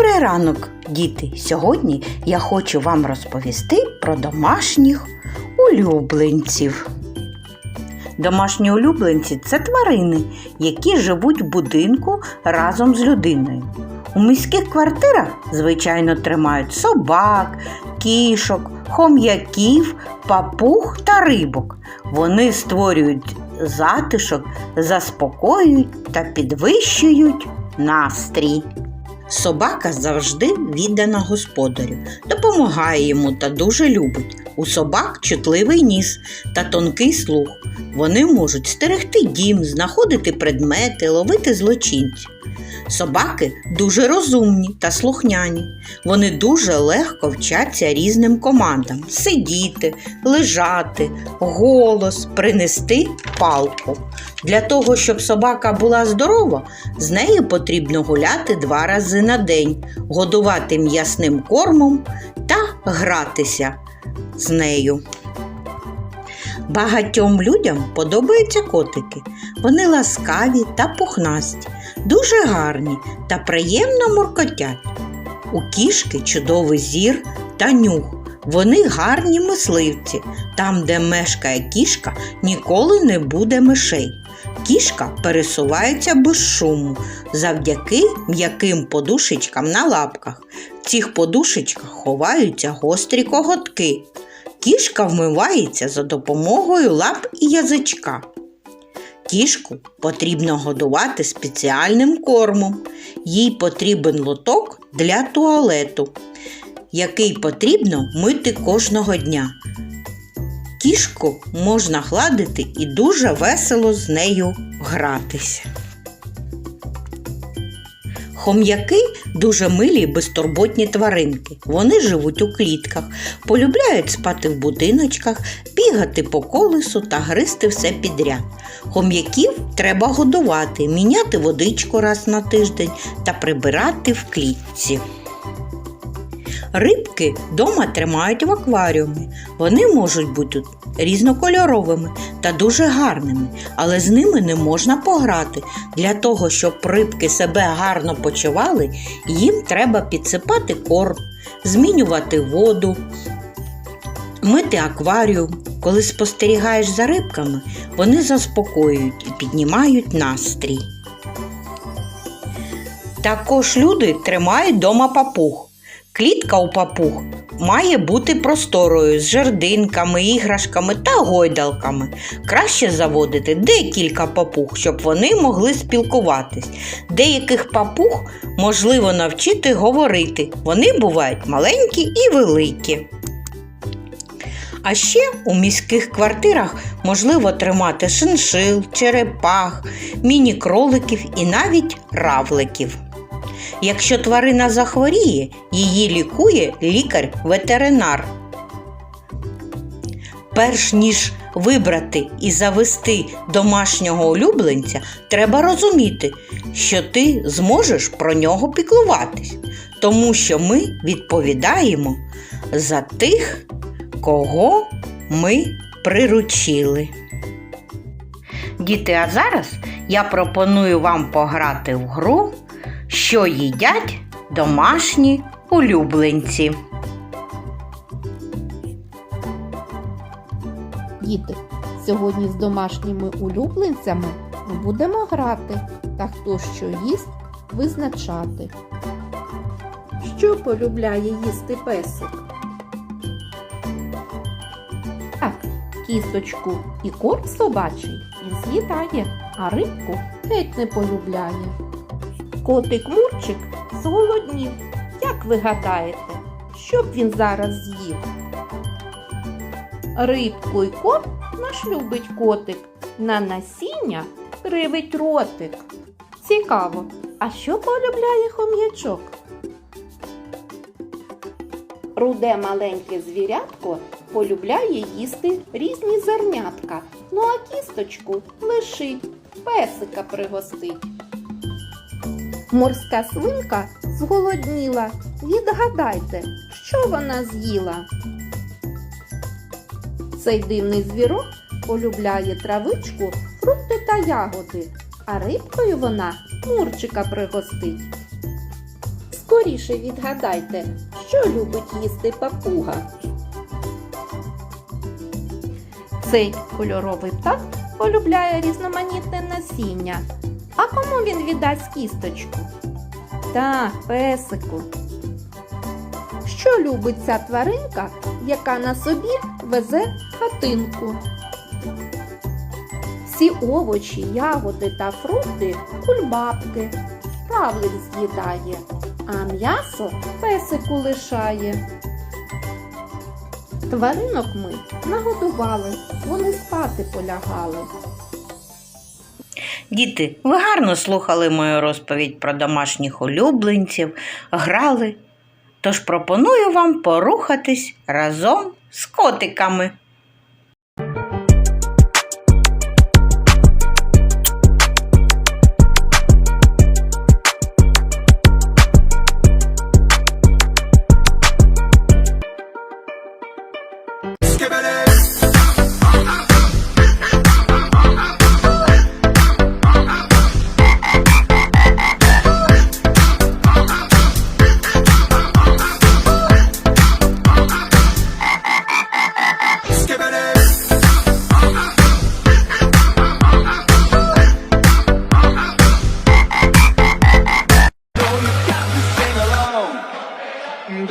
Добрий ранок, діти! Сьогодні я хочу вам розповісти про домашніх улюбленців. Домашні улюбленці це тварини, які живуть в будинку разом з людиною. У міських квартирах, звичайно, тримають собак, кішок, хом'яків, папуг та рибок. Вони створюють затишок, заспокоюють та підвищують настрій. Собака завжди віддана господарю, допомагає йому та дуже любить. У собак чутливий ніс та тонкий слух. Вони можуть стерегти дім, знаходити предмети, ловити злочинців. Собаки дуже розумні та слухняні. Вони дуже легко вчаться різним командам сидіти, лежати, голос, принести палку. Для того, щоб собака була здорова, з нею потрібно гуляти два рази на день, годувати м'ясним кормом та гратися з нею. Багатьом людям подобаються котики. Вони ласкаві та пухнасті, дуже гарні та приємно муркотять. У кішки чудовий зір та нюх. Вони гарні мисливці. Там, де мешкає кішка, ніколи не буде мишей. Кішка пересувається без шуму завдяки м'яким подушечкам на лапках. В цих подушечках ховаються гострі коготки. Кішка вмивається за допомогою лап і язичка. Кішку потрібно годувати спеціальним кормом. Їй потрібен лоток для туалету, який потрібно мити кожного дня. Кішку можна гладити і дуже весело з нею гратися. Хом'яки дуже милі і безтурботні тваринки. Вони живуть у клітках, полюбляють спати в будиночках, бігати по колесу та гризти все підряд. Хом'яків треба годувати, міняти водичку раз на тиждень та прибирати в клітці. Рибки вдома тримають в акваріумі. Вони можуть бути різнокольоровими та дуже гарними, але з ними не можна пограти. Для того, щоб рибки себе гарно почували, їм треба підсипати корм, змінювати воду, мити акваріум. Коли спостерігаєш за рибками, вони заспокоюють і піднімають настрій. Також люди тримають дома папуг. Клітка у папуг має бути просторою з жердинками, іграшками та гойдалками. Краще заводити декілька папуг, щоб вони могли спілкуватись. Деяких папуг можливо навчити говорити. Вони бувають маленькі і великі. А ще у міських квартирах можливо тримати шиншил, черепах, міні-кроликів і навіть равликів. Якщо тварина захворіє, її лікує лікар-ветеринар. Перш ніж вибрати і завести домашнього улюбленця, треба розуміти, що ти зможеш про нього піклуватись, тому що ми відповідаємо за тих, кого ми приручили. Діти, а зараз я пропоную вам пограти в гру що їдять домашні улюбленці. Діти, сьогодні з домашніми улюбленцями ми будемо грати та хто що їсть визначати. Що полюбляє їсти песик? Так, кісточку і корм собачий він з'їдає, а рибку геть не полюбляє. Котик Мурчик зголоднів. Як ви гадаєте, що б він зараз з'їв? Рибку й корм наш любить котик. На насіння кривить ротик. Цікаво, а що полюбляє хом'ячок? Руде маленьке звірятко полюбляє їсти різні зернятка. Ну а кісточку лишить, песика пригостить. Морська свинка зголодніла. Відгадайте, що вона з'їла? Цей дивний звірок полюбляє травичку, фрукти та ягоди, а рибкою вона мурчика пригостить. скоріше відгадайте, що любить їсти папуга. Цей кольоровий птах полюбляє різноманітне насіння. А кому він віддасть кісточку? Так, песику. Що любить ця тваринка, яка на собі везе хатинку? Всі овочі, ягоди та фрукти кульбабки, павлик з'їдає, а м'ясо песику лишає. Тваринок ми нагодували, вони спати полягали. Діти, ви гарно слухали мою розповідь про домашніх улюбленців, грали. Тож пропоную вам порухатись разом з котиками.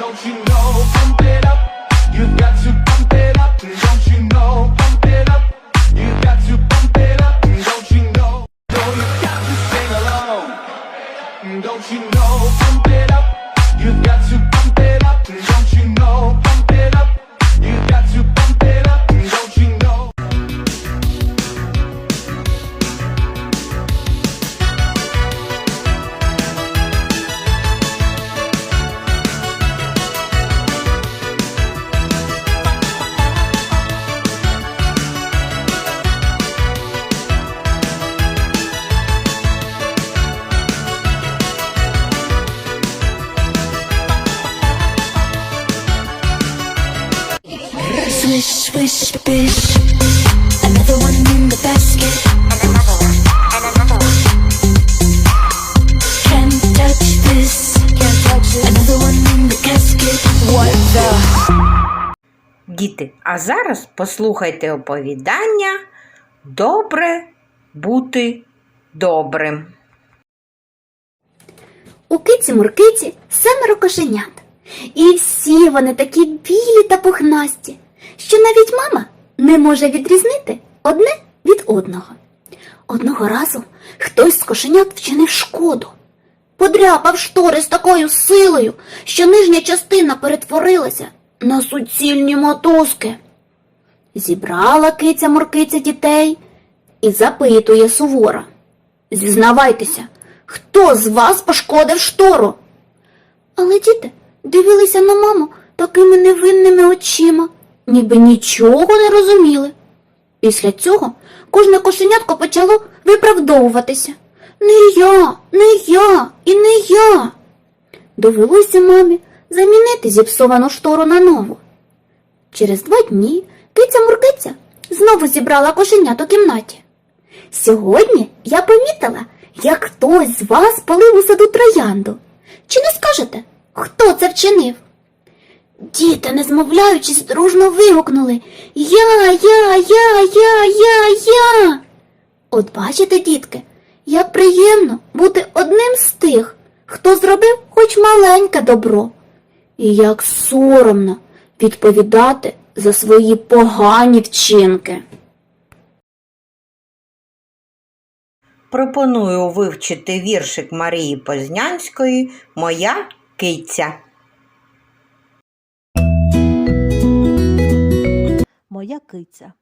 Don't you know, pump it up. You got to Діти, а зараз послухайте оповідання Добре бути добрим. У киці муркиці семеро кошенят. І всі вони такі білі та пухнасті, що навіть мама не може відрізнити одне від одного. Одного разу хтось з кошенят вчинив шкоду, подряпав штори з такою силою, що нижня частина перетворилася на суцільні мотузки. Зібрала киця муркиця дітей і запитує сувора. Зізнавайтеся, хто з вас пошкодив штору? Але діти дивилися на маму такими невинними очима, ніби нічого не розуміли. Після цього кожне кошенятко почало виправдовуватися. Не я, не я і не я. Довелося мамі замінити зіпсовану штору на нову. Через два дні киця Муркиця знову зібрала кошенят у кімнаті. Сьогодні я помітила, як хтось з вас полив у саду троянду. Чи не скажете, хто це вчинив? Діти, не змовляючись, дружно вигукнули Я, я, я, я, я, я. От бачите, дітки, як приємно бути одним з тих, хто зробив хоч маленьке добро. І як соромно відповідати за свої погані вчинки. Пропоную вивчити віршик Марії Познянської Моя киця. Моя киця.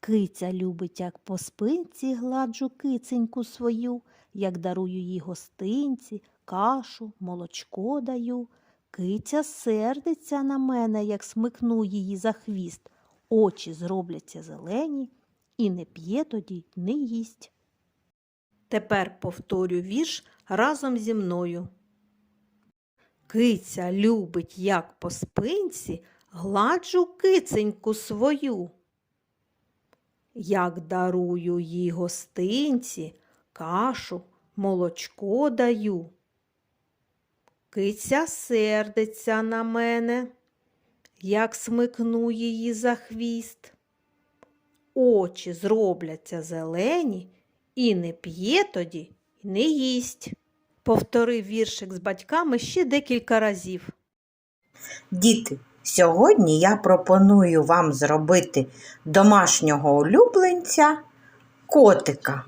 Киця любить, як по спинці гладжу киценьку свою, як дарую їй гостинці, кашу, молочко даю. Киця сердиться на мене, як смикну її за хвіст. Очі зробляться зелені, і не п'є тоді, не їсть. Тепер повторю вірш разом зі мною. Киця любить, як по спинці, гладжу киценьку свою. Як дарую їй гостинці, кашу, молочко даю. Киця сердиться на мене, як смикну її за хвіст. Очі зробляться зелені, і не п'є тоді, і не їсть. Повторив віршик з батьками ще декілька разів. Діти, сьогодні я пропоную вам зробити домашнього улюбленця котика.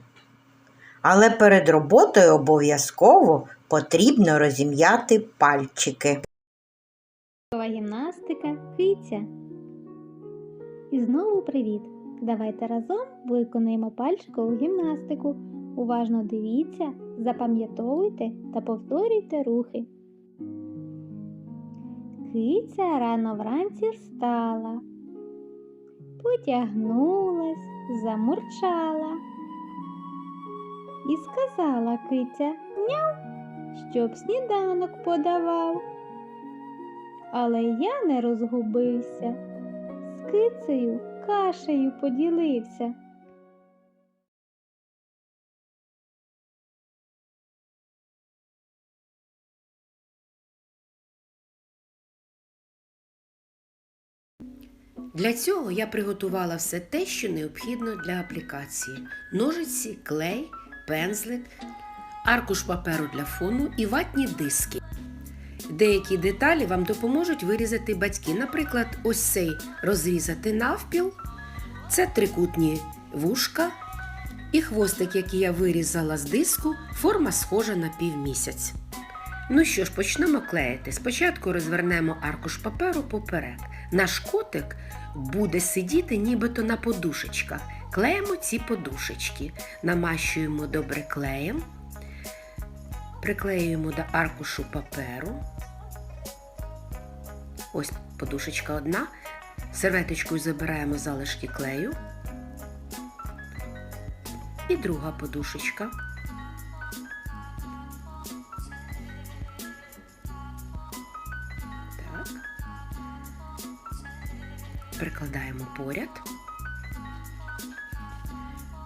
Але перед роботою обов'язково потрібно розім'яти пальчики. гімнастика киця. І знову привіт! Давайте разом виконаємо пальчикову гімнастику. Уважно дивіться, запам'ятовуйте та повторюйте рухи. Киця рано вранці встала, потягнулась, замурчала. І сказала киця няу, щоб сніданок подавав. Але я не розгубився, з кицею кашею поділився. Для цього я приготувала все те, що необхідно для аплікації: ножиці, клей, пензлик, аркуш паперу для фону і ватні диски. Деякі деталі вам допоможуть вирізати батьки. Наприклад, ось цей розрізати навпіл, це трикутні вушка і хвостик, який я вирізала з диску, форма схожа на півмісяць. Ну що ж, почнемо клеїти. Спочатку розвернемо аркуш паперу поперек. Наш котик буде сидіти нібито на подушечках. Клеїмо ці подушечки, намащуємо добре клеєм, приклеюємо до аркушу паперу. Ось подушечка одна. Серветочкою забираємо залишки клею. І друга подушечка. Так. Прикладаємо поряд.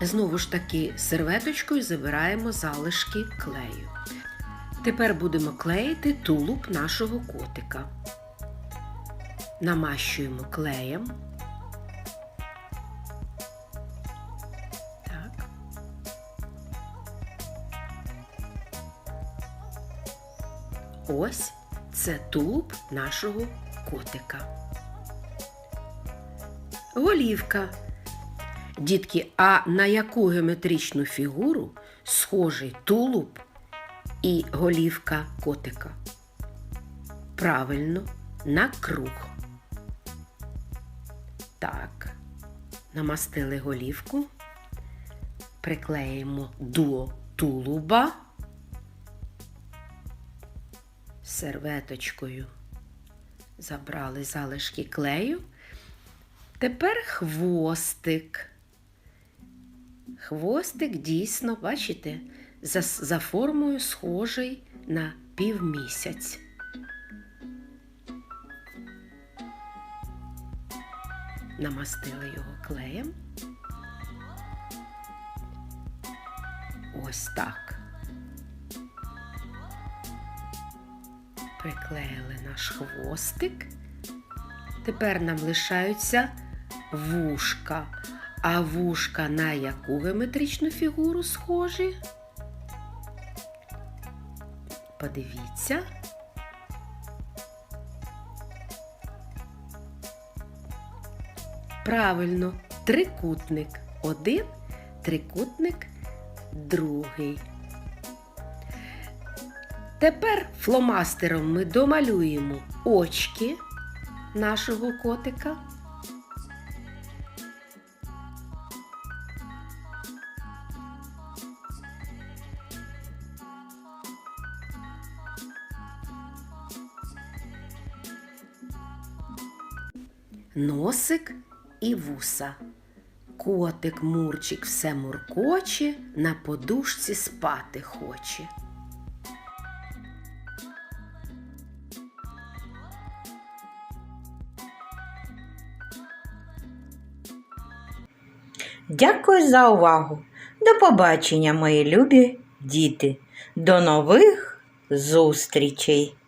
Знову ж таки серветочкою забираємо залишки клею. Тепер будемо клеїти тулуб нашого котика. Намащуємо клеєм. Так. Ось це тулуб нашого котика. Голівка. Дітки, а на яку геометричну фігуру схожий тулуб і голівка котика? Правильно, на круг. Так, намастили голівку, приклеїмо до тулуба серветочкою. Забрали залишки клею. Тепер хвостик. Хвостик дійсно, бачите, за, за формою схожий на півмісяць. Намастили його клеєм. Ось так. Приклеїли наш хвостик. Тепер нам лишаються вушка. А вушка на яку геометричну фігуру схожі? Подивіться. Правильно, трикутник. Один, трикутник, другий. Тепер фломастером ми домалюємо очки нашого котика. Носик і вуса. Котик Мурчик все муркоче, на подушці спати хоче. Дякую за увагу. До побачення, мої любі діти. До нових зустрічей!